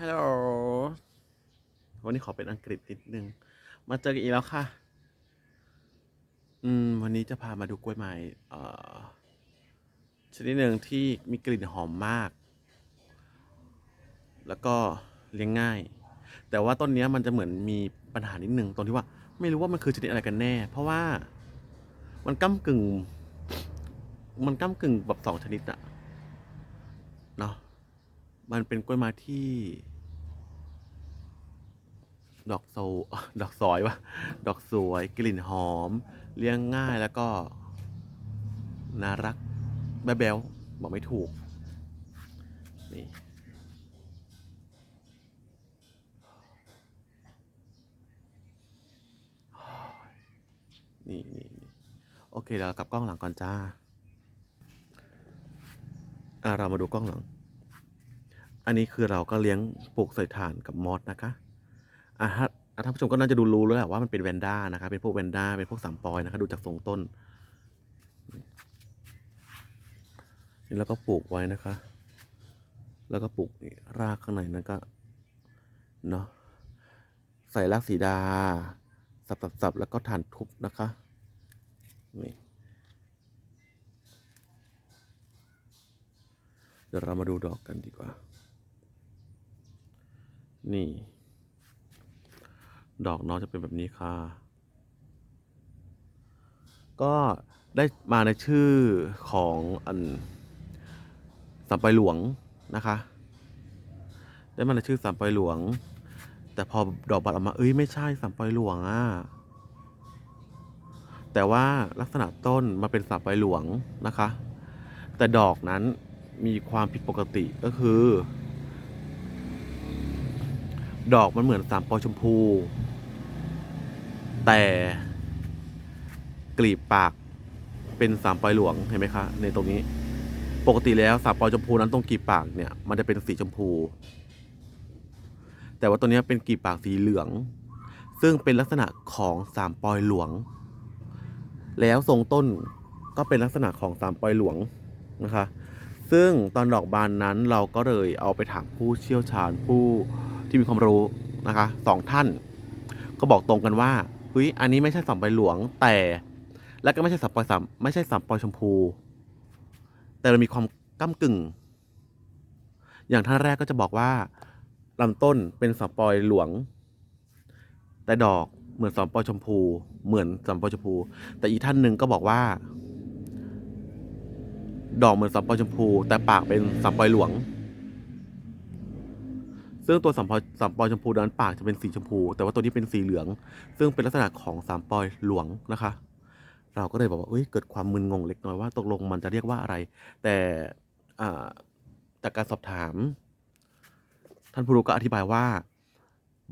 ฮัลโหล วันนี้ขอเป็นอังกฤษนิดนึง มาเจอกันอีกแล้วค่ะ อืม วันนี้จะพามาดูกล้วยไม้เอ่อชนิดหนึ่งที่มีกลิ่นหอมมาก แล้วก็เลี้ยงง่าย แต่ว่าต้นนี้มันจะเหมือนมีปัญหานิดนึงตรงที่ว่า ไม่รู้ว่ามันคือชนิดอะไรกันแน่ เพราะว่ามันก้ากึ่ง มันก้ากึ่งแบบสองชนิดอะเนาะ มันเป็นกล้วยไม้ที่ ดอกโซดอกสอยวะดอกสวย กลิ่นหอม เลี้ยงง่ายแล้วก็ น่ารัก แบ๊วๆบอกไม่ถูก นี่นี่นี่นโอเคเรากลับกล้องหลังก่อนจ้า อะเรามาดูกล้องหลัง อันนี้คือเราก็เลี้ยงปลูกใส่ถ่านกับมอสนะคะอะฮะอะท่านผู้ชมก็น่าจะดูรู้แล้วแหละว่ามันเป็นแวนด้านะคะเป็นพวกแวนด้าเป็นพวกสามปอยนะคะดูจากทรงต้นนี่แล้วก็ปลูกไว้นะคะ แล้วก็ปลูกรากข้างในนั้นก็เนาะใส่รากสีดา สับสับสับแล้วก็ถ่านทุบนะคะนี่เดี๋ยวเรามาดูดอกกันดีกว่า นี่ ดอกน้องจะเป็นแบบนี้ค่ะ ก็ได้มาในชื่อของอันสัมปอยหลวงนะคะ ได้มาในชื่อสัมปอยหลวง แต่พอดอกบัตรออกมาเอ้ยไม่ใช่สัมปอยหลวงอะแต่ว่าลักษณะต้นมาเป็นสัมปอยหลวงนะคะ แต่ดอกนั้นมีความผิดปกติก็คือ ดอกมันเหมือนสามปอชมพู แต่กลีบปากเป็นสามปอยหลวงเห็นไหมคะ ในตรงนี้ ปกติแล้วสามปอยชมพูนั้นตรงกลีบปากเนี่ย มันจะเป็นสีชมพู แต่ว่าตัวนี้เป็นกลีบปากสีเหลือง ซึ่งเป็นลักษณะของสามปอยหลวง แล้วทรงต้นก็เป็นลักษณะของสามปอยหลวงนะคะ ซึ่งตอนดอกบานนั้นเราก็เลยเอาไปถามผู้เชี่ยวชาญผู้ ที่มีความรู้นะคะสองท่าน ก็บอกตรงกันว่าเฮ้ยอันนี้ไม่ใช่สามปอยหลวงแต่ และก็ไม่ใช่สามปอยสามไม่ใช่สามปอยชมพู แต่เรามีความก้ากึ่ง อย่างท่านแรกก็จะบอกว่าลำต้นเป็นสามปอยหลวง แต่ดอกเหมือนสามปอยชมพู เหมือนสามปอยชมพู แต่อีกท่านหนึ่งก็บอกว่า ดอกเหมือนสัมปอยชมพู แต่ปากเป็นสัมปอยหลวง ซึ่งตัวสัมปอยสัมปอยชมพูนั้นปากจะเป็นสีชมพู แต่ว่าตัวนี้เป็นสีเหลือง ซึ่งเป็นลักษณะของสัมปอยหลวงนะคะ เราก็เลยบอกว่าเอ้ยเกิดความมึนงงเล็กน้อยว่าตกลงมันจะเรียกว่าอะไร แต่จากการสอบถาม ท่านผู้รู้ก็อธิบายว่า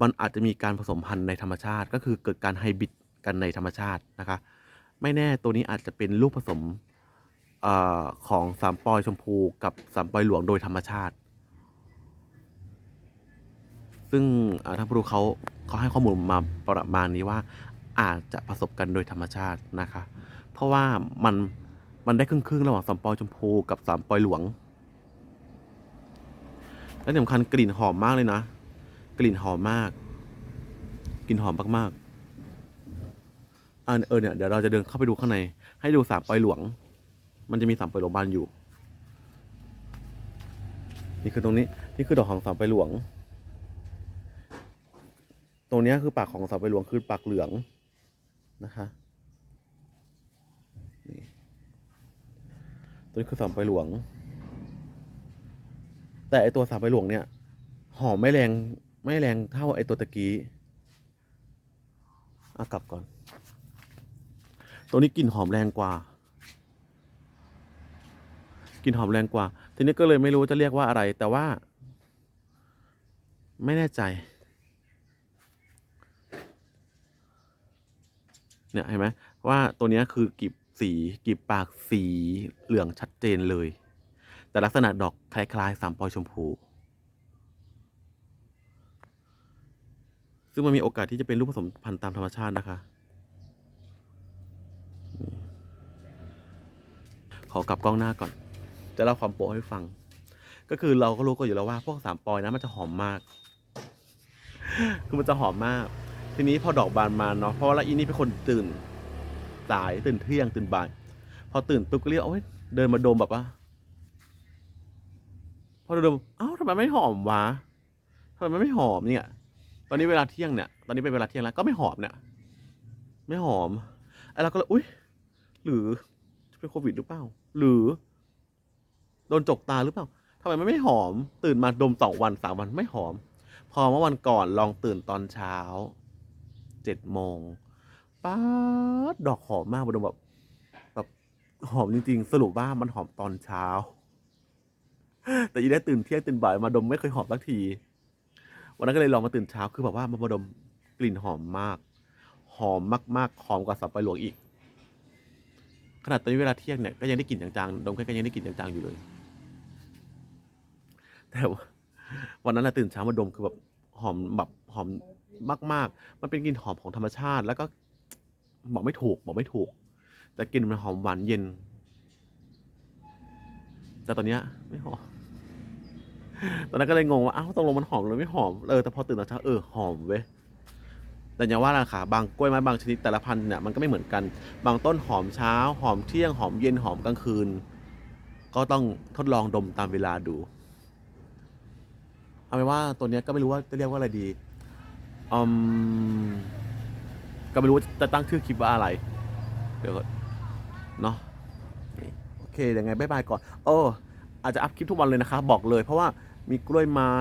มันอาจจะมีการผสมพันธุ์ในธรรมชาติ ก็คือเกิดการไฮบริดกันในธรรมชาตินะคะ ไม่แน่ตัวนี้อาจจะเป็นลูกผสมอของสามปอยชมพูกับสามปอยหลวงโดยธรรมชาติ ซึ่งท่านผู้รู้เขาเขาให้ข้อมูลมาประมาณนี้ว่าอาจจะผสมกันโดยธรรมชาตินะคะ เพราะว่ามันมันได้ครึ่งๆระหว่างสามปอยชมพูกับสามปอยหลวง และสำคัญกลิ่นหอมมากเลยนะ กลิ่นหอมมาก กลิ่นหอมมากๆอ่าเออเนี่ยเดี๋ยวเราจะเดินเข้าไปดูข้างใน ให้ดูสามปอยหลวง มันจะมีสามปอยหลวงบานอยู่ นี่คือตรงนี้ นี่คือดอกของสามปอยหลวง ตรงนี้คือปากของสามปหลวงคือปากเหลืองนะคะนี่ตัวนี้คือสามปหลวง แต่ไอตัวสามปหลวงเนี่ยหอมไม่แรงไม่แรงเท่าไอตัวตะกี้อากลับก่อน ตัวนี้กลิ่นหอมแรงกว่ากลิ่นหอมแรงกว่า ทีนี้ก็เลยไม่รู้จะเรียกว่าอะไร แต่ว่า ไม่แน่ใจ เนี่ยเห็นไหมว่าตัวนี้คือกลีบสีกลีบปากสีเหลืองชัดเจนเลย แต่ลักษณะดอกคล้ายๆสามปอยชมพู ซึ่งมันมีโอกาสที่จะเป็นลูกผสมพันธุ์ตามธรรมชาตินะคะขอกลับกล้องหน้าก่อน จะเล่าความโปะให้ฟัง ก็คือเราก็รู้กันอยู่แล้วว่าพวกสามปอยนะมันจะหอมมาก คือมันจะหอมมาก ทีนี้พอดอกบานมาเนาะเพราะว่าอีนี่เป็นคนตื่นสายตื่นเที่ยงตื่นบ่าย พอตื่นปุ๊บก็เรียกโอ้ยเดินมาดมแบบว่าพอเดินดมเอ้าทำไมไม่หอมวะทำไมไม่หอมเนี่ย ตอนนี้เวลาเที่ยงเนี่ย ตอนนี้เป็นเวลาเที่ยงแล้วก็ไม่หอมเนี่ยไม่หอมไอ้เราก็เลยอุ้ยหรือเป็นโควิดหรือเปล่า หรือโดนจกตาหรือเปล่าทำไมมันไม่หอม ตื่นมาดมสองวันสามวันไม่หอม พอเมื่อวันก่อนลองตื่นตอนเช้า เจ็ดโมงป๊าดอกหอมมากมาดมแบบแบบหอมจริงๆ สรุปว่ามันหอมตอนเช้า แต่ยีได้ตื่นเที่ยงตื่นบ่ายมาดมไม่เคยหอมสักที วันนั้นก็เลยลองมาตื่นเช้าคือแบบว่ามาดมกลิ่นหอมมาก หอมมากๆหอมกว่าสับปะหลวงอีก ขนาดตอนนี้เวลาเที่ยงเนี่ยก็ยังได้กลิ่นจางๆดมแค่ก็ยังได้กลิ่นจางๆอยู่เลย แต่วันนั้นนะตื่นเช้ามาดมคือแบบหอมแบบหอม มาก ๆ มันเป็นกลิ่นหอมของธรรมชาติ แล้วก็บอกไม่ถูกบอกไม่ถูก แต่กลิ่นมันหอมหวานเย็น แต่ตอนเนี้ยไม่หอมตอนนั้นก็เลยงงว่าอ้าวตกลงมันหอมหรือไม่หอมเออแต่พอตื่นตอนเช้าเออหอมเว้ยแต่อย่างว่าละค่ะบางกล้วยไม้บางชนิดแต่ละพันธุ์เนี่ยมันก็ไม่เหมือนกัน บางต้นหอมเช้า หอมเที่ยงหอมเย็นหอมกลางคืน ก็ต้องทดลองดมตามเวลาดู เอาเป็นว่าตัวเนี้ยก็ไม่รู้ว่าจะเรียกว่าอะไรดี อืมก็ไม่รู้ว่าจะตั้งชื่อคลิปว่าอะไร เดี๋ยวก่อนเนาะโอเคยังไงบายบายก่อน เออ อาจจะอัพคลิปทุกวันเลยนะคะ บอกเลย เพราะว่ามีกล้วยไม้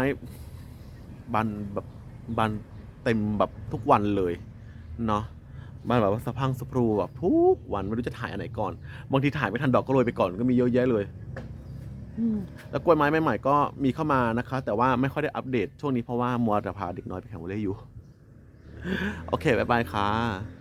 บันแบบบันเต็มแบบทุกวันเลย เนาะบานแบบว่าสะพังสะพรูแบบทุกวันไม่รู้จะถ่ายอันไหนก่อน บางทีถ่ายไม่ทันดอกก็โรยไปก่อนก็มีเยอะแยะเลยแล้วกล้วยไม้ใหม่ๆก็มีเข้ามานะคะ แต่ว่าไม่ค่อยได้อัปเดตช่วงนี้เพราะว่ามัวแต่พาเด็กน้อยไปแข่งวอลเลย์อยู่ โอเค บ๊ายบายค่ะ